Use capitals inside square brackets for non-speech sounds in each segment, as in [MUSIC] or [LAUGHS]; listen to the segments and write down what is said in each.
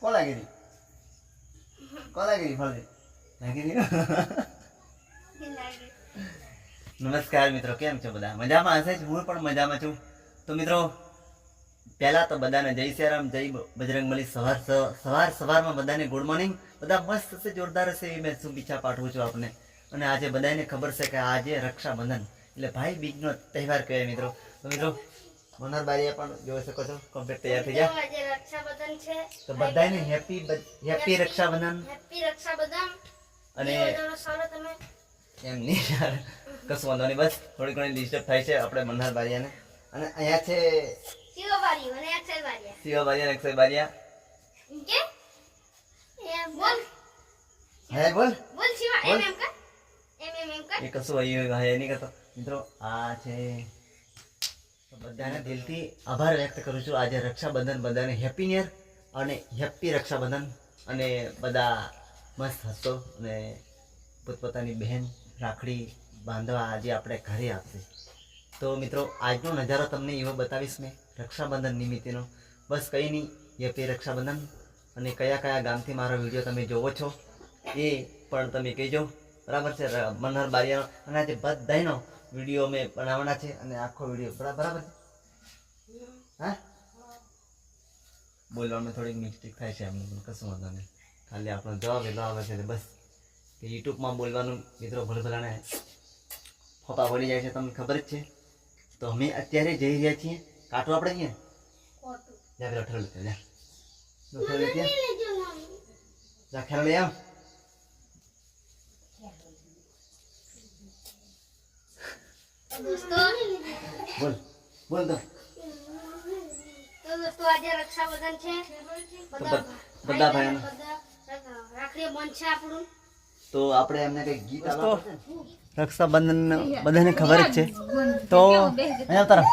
કોણ લાગી હતી કોણ લાગી હતી ફળદી લાગી હતી નમસ્કાર મિત્રો કેમ છો બધા? મજામાં હશે જ? હું પણ મજામાં છું. તો મિત્રો પહેલા તો બધાને જય સિયારામ જય બજરંગબલી સવાર સવાર સવારમાં બધાને ગુડ મોર્નિંગ બધા મસ્ત હશે જોરદાર હશે એ મેં શુભેચ્છા પાઠવું છું આપને. અને આજે બધાને ખબર છે કે આજે રક્ષાબંધન. એટલે ભાઈ બીજનો તહેવાર કહેવાય મિત્રો. તો મિત્રો મનોહર બારીયા પણ જોઈ શકો છો કમ્પ્લીટ તૈયાર થઈ ગયા. આજે રક્ષાબંધન છે. તો બધાને happy happy Rakshabandhan. Happy Rakshabandhan. અને સારો તમે. એમ નહીં યાર કશું વાંધો નહીં બસ થોડી ઘણી ડિસ્ટર્બ થાય છે આપણે મનહર બારિયાને. અને અહીંયા છે શિવ વારી અને અક્ષય વારી શિવા બારિયા અક્ષય બારિયા. કે? બોલ. હે બોલ. બોલ શિવ એમ એમ કર. એમ એમ એમ કર. એ કશું અહીંયા હે નહીં કરતો. મિત્રો આ છે બધાને દિલથી આભાર વ્યક્ત કરું છું. આજે રક્ષાબંધન, બધાને હેપી નિયર અને હેપી રક્ષાબંધન. અને બધા મસ્ત હસો અને પોતપોતાની બહેન રાખડી બાંધવા આજે આપણે ઘરે આપશે તો મિત્રો, આજનો નજારો તમને એવો બતાવીશ મેં રક્ષાબંધન નિમિત્તેનો. બસ કંઈ નહીં હેપી રક્ષાબંધન. અને કયા કયા ગામથી મારો વીડિયો તમે જોવો છો એ પણ તમે કહેજો. બરાબર છે મનહર બારિયાનો. અને આજે બધાયનો વીડિયો મેં બનાવવાના છે અને આખો વીડિયો બરાબર હા? બોલવામાં થોડીક મિસ્ટેક થાય છે એમને પણ કશું વાંધો નહીં. ખાલી આપણો જવાબ એટલો આવે છે બસ. કે યુટ્યુબમાં બોલવાનું મિત્રો ભલભલાને ફોપા પડી જાય છે તમને ખબર જ છે. તો અમે અત્યારે જઈ રહ્યા છીએ. કાંટો આપણે અહીંયા ખોટું જા પેલો ઠરલ જા. જા ત્યાં જા લઈ આવ. બોલ બોલ તો. તો દોસ્તો આજે રક્ષાબંધન છે. બધા ભાઈઓને. બધા બંધ છે આપણું. તો આપણે એમને કઈ ગીત રક્ષાબંધન બધાને ખબર જ છે. તો અહીંયા તરફ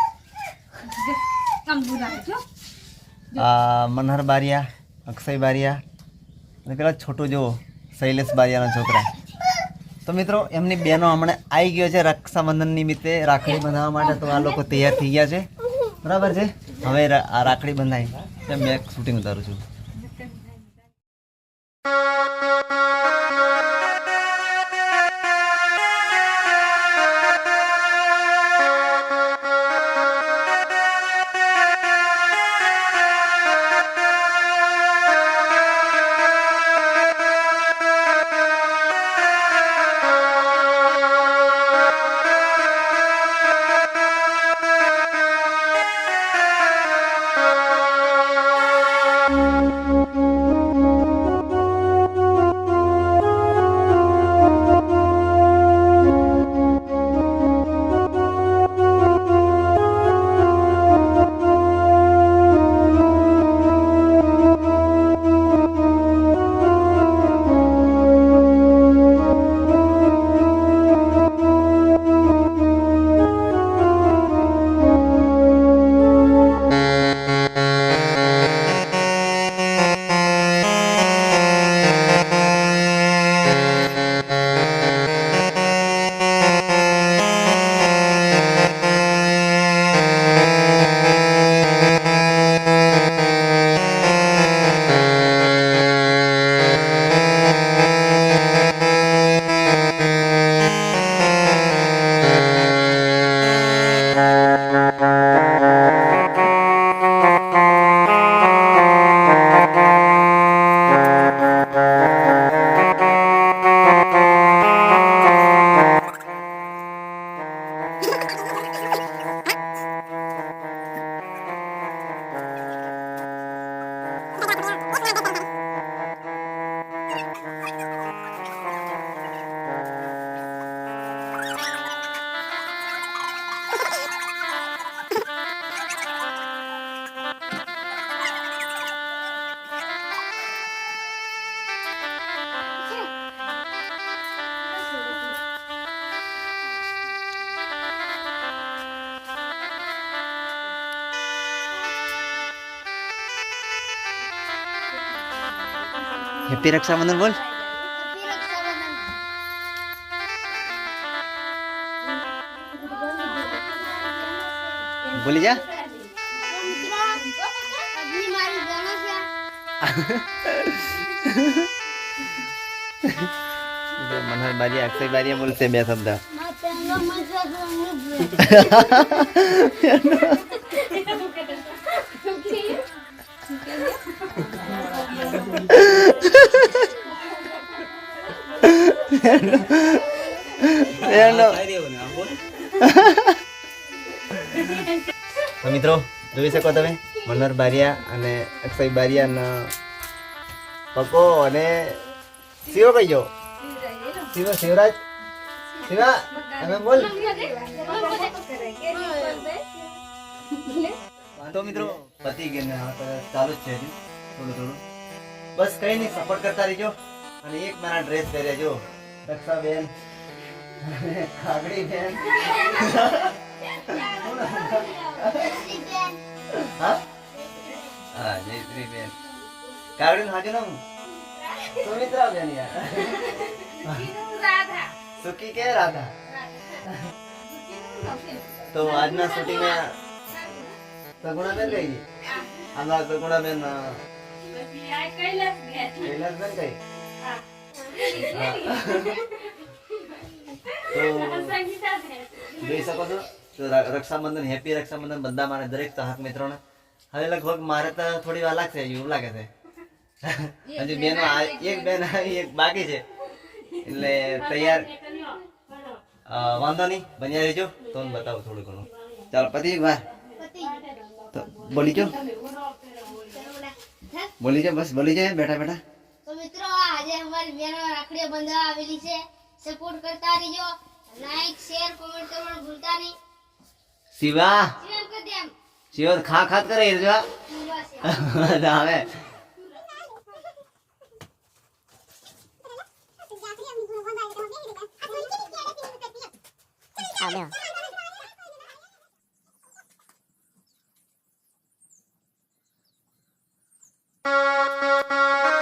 આ મનહર બારિયા અક્ષય બારિયા અને પેલા છોટું જુઓ શૈલેષ બારિયાના છોકરા. તો મિત્રો, એમની બહેનો હમણાં આવી ગયો છે રક્ષાબંધન નિમિત્તે રાખડી બંધાવવા માટે. તો આ લોકો તૈયાર થઈ ગયા છે. બરાબર છે? હવે આ રાખડી બંધાઈ મેં શૂટિંગ ઉતારું છું. હેપી રક્ષાબંધન બોલ બોલી જા મનહર બારી અક્ષય બારી બોલશે બે શબ્દ મંત્ર જોઈ શકો તમે મનોહર બારિયા અને અક્ષય બારિયા પકો અને શિવો કઈ ગયો શિવ શિવરાજ શિવા તમે બોલ તો મિત્રો પતિ ગયું ચાલુ જ છે થોડું થોડું બસ કઈ નહીં સપોર્ટ કરતા રહેજો અને એક મારા ડ્રેસ પહેર્યા જો રક્ષાબેન બેન. કાગડી, બેન. હા? હા, જયશ્રી, બેન. કાગડી હાજર નામ સુમિત્રા બેન યાર. સુકી કે રાધા? તો આજના શૂટિંગમાં સગુણાબેન કઈ આમાં સગુણાબેન કૈલાસબેન કઈ. તો જોઈ શકો છો તો રક્ષાબંધન હેપી રક્ષાબંધન બધા મારા દરેક ચાહક મિત્રોને. હવે લગભગ મારે તો થોડી વાર લાગશે એવું લાગે છે. હજી બેનો આ- એક બેન એક બાકી છે. એટલે તૈયાર વાંધો નહીં બન્યા રહેજો. તો હું બતાવું થોડું ઘણું. ચાલો પતિ વાર. તો બોલી જો. બોલી જો બસ બોલી જાય બેઠા બેઠા. આજે અમારી રાખડીઓ બંધવા આવેલી છે. સપોર્ટ કરતા રહીજો. લાઈક શેર કોમેન્ટ કરવાનું ભૂલતા નહીં. શિવા. શિવા ખા ખાત કરે જો આવે છે. [LAUGHS] હવે. [LAUGHS]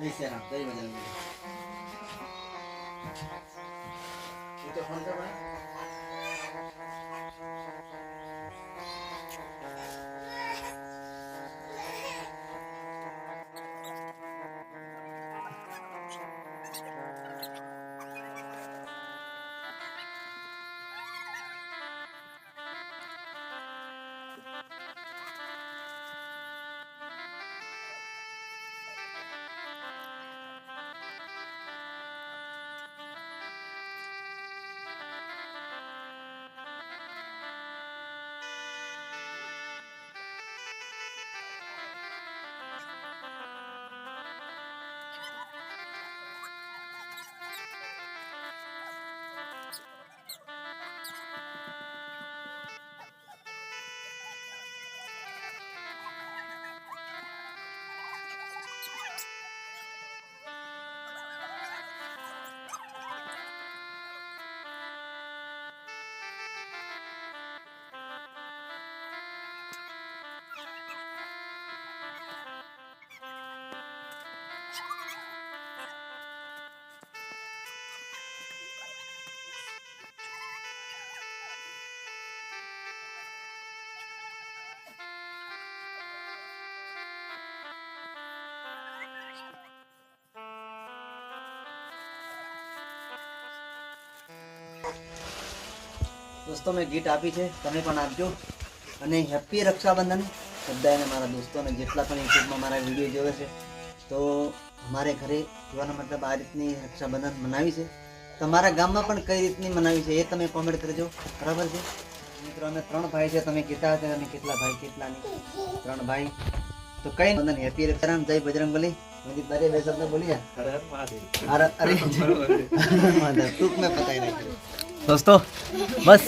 જય શ્રી રામ દોસ્તો મેં ગીટ આપી છે. તમે પણ આપજો. અને હેપી રક્ષાબંધન. બધાને મારા દોસ્તોને જેટલા પણ યુટ્યુબમાં મારા વીડિયો જોવે છે તો અમારે ઘરે જોવાનો મતલબ આ રીતની રક્ષાબંધન મનાવી છે. તમારા ગામમાં પણ કઈ રીતની મનાવી છે એ તમે કોમેન્ટ કરજો. બરાબર છે? મિત્રો અમે ત્રણ ભાઈ છે તમે કીધા હતા અમે કેટલા ભાઈ કેટલા નહીં? ત્રણ ભાઈ. તો કઈ બંધન હેપી રક્ષારામ જય બજરંગબલી મેરી તારે બે શબ્દ બોલી જા. અરે અરે [LAUGHS] ટૂંક મેં પતાવી નાખ્યું દોસ્તો, બસ,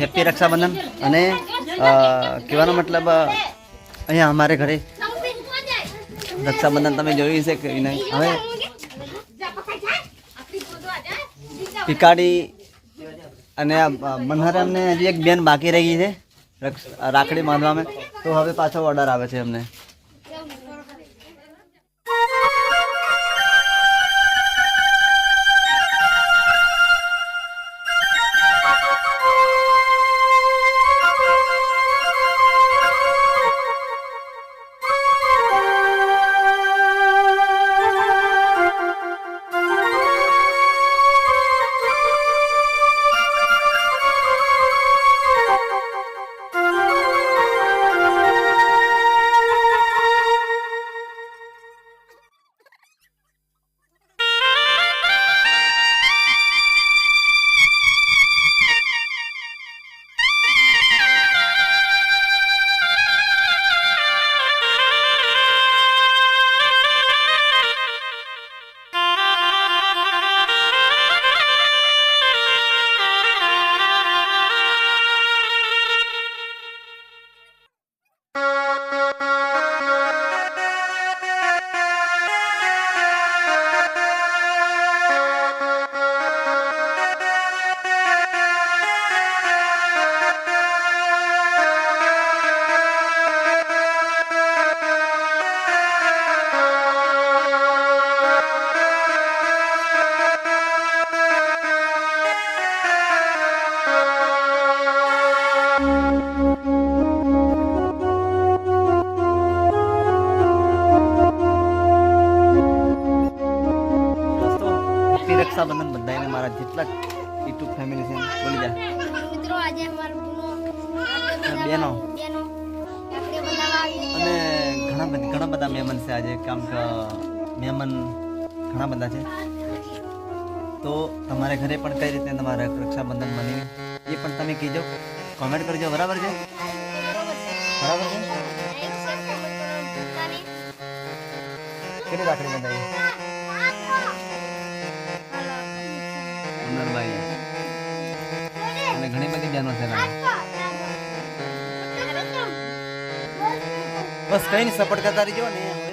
હેપી રક્ષાબંધન. અને કહેવાનો મતલબ અહીંયા અમારે ઘરે રક્ષાબંધન તમે જોયું છે કે નહીં? હવે પિકાડી અને મનહરે અમને હજી એક બેન બાકી રહી છે રાખડી બાંધવામાં. તો હવે પાછો ઓર્ડર આવે છે અમને. મહેમાન છે આજે, કામ કે, મહેમાન ઘણા બધા છે. તો તમારે ઘરે પણ કઈ રીતે તમારે રક્ષાબંધન મનાવી એ પણ તમે કહેજો. કોમેન્ટ કરજો, બરાબર છે? બરાબર છે? કેટલી રાખડી બંધાઈ? ઘણી બધી બહેનો છે બસ કઈ નહીં સપોર્ટ કરતા રહીજો ને.